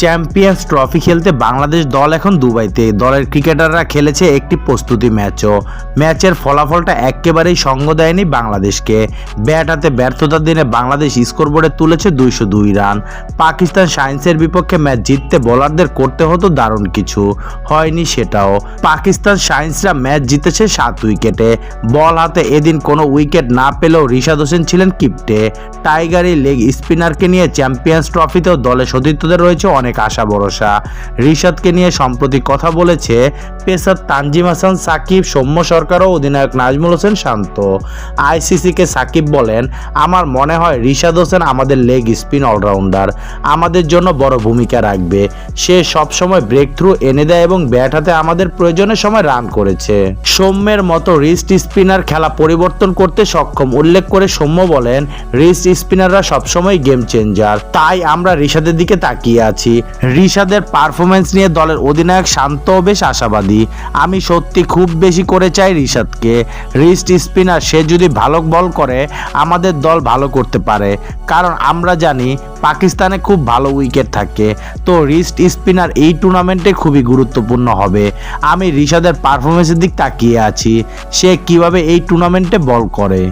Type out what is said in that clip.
Champions trophy খেলতে বাংলাদেশ দল এখন দুবাইতে। দলের ক্রিকেটাররা খেলেছে একটি প্রস্তুতি ম্যাচও। ম্যাচের ফলাফলটা একেবারেই সঙ্গ দেয়নি বাংলাদেশকে। ব্যাট হাতে ব্যর্থতার দিনে বাংলাদেশ স্কোরবোর্ডে তুলেছে দুইশো দুই রান। পাকিস্তান সায়েন্সের বিপক্ষে ম্যাচ জিততে বোলারদের করতে হতো দারুণ কিছু। হয়নি সেটাও। পাকিস্তান সায়েন্সরা ম্যাচ জিতেছে সাত উইকেটে। বল হাতে এদিন কোনো উইকেট না পেলেও রিশাদ হোসেন ছিলেন কিপ্টে। টাইগারি লেগ স্পিনারকে নিয়ে চ্যাম্পিয়ন্স ট্রফিতেও দলে সতীর্থদের রয়েছে অনেক আশা, ভরসা। রিশাদকে নিয়ে সম্প্রতি কথা বলেছে পেসার তানজিম হাসান, সাকিব, সৌম্য সরকার ও অধিনায়ক নাজমুল হোসেন শান্ত। আইসিসিকে সাকিব বলেন, আমার মনে হয় রিশাদ হোসেন আমাদের লেগ স্পিন অলরাউন্ডার আমাদের জন্য বড় ভূমিকা রাখবে। সে সবসময় ব্রেক থ্রু এনে দেয় এবং ব্যাট হাতে আমাদের প্রয়োজনের সময় রান করেছে। সৌম্যের মতো রিস্ট স্পিনার খেলা পরিবর্তন করতে সক্ষম, উল্লেখ করে সৌম্য বলেন রিস্ট স্পিনাররা সবসময় গেম চেঞ্জার তাই আমরা রিশাদের দিকে তাকিয়ে আছি। রিশাদের পারফরমেন্স নিয়ে দলের অধিনায়ক শান্ত বেশ আশাবাদী। আমি সত্যি খুব বেশি করে চাই রিশাদকে। রিস্ট স্পিনার সে যদি ভালো বল করে, আমাদের দল ভালো করতে পারে। কারণ আমরা জানি, পাকিস্তানে খুব ভালো উইকেট থাকে। তো রিস্ট স্পিনার এই টুর্নামেন্টে খুবই গুরুত্বপূর্ণ হবে। আমি রিশাদের পারফরমেন্সের দিক তাকিয়ে আছি। সে কীভাবে এই টুর্নামেন্টে বল করে?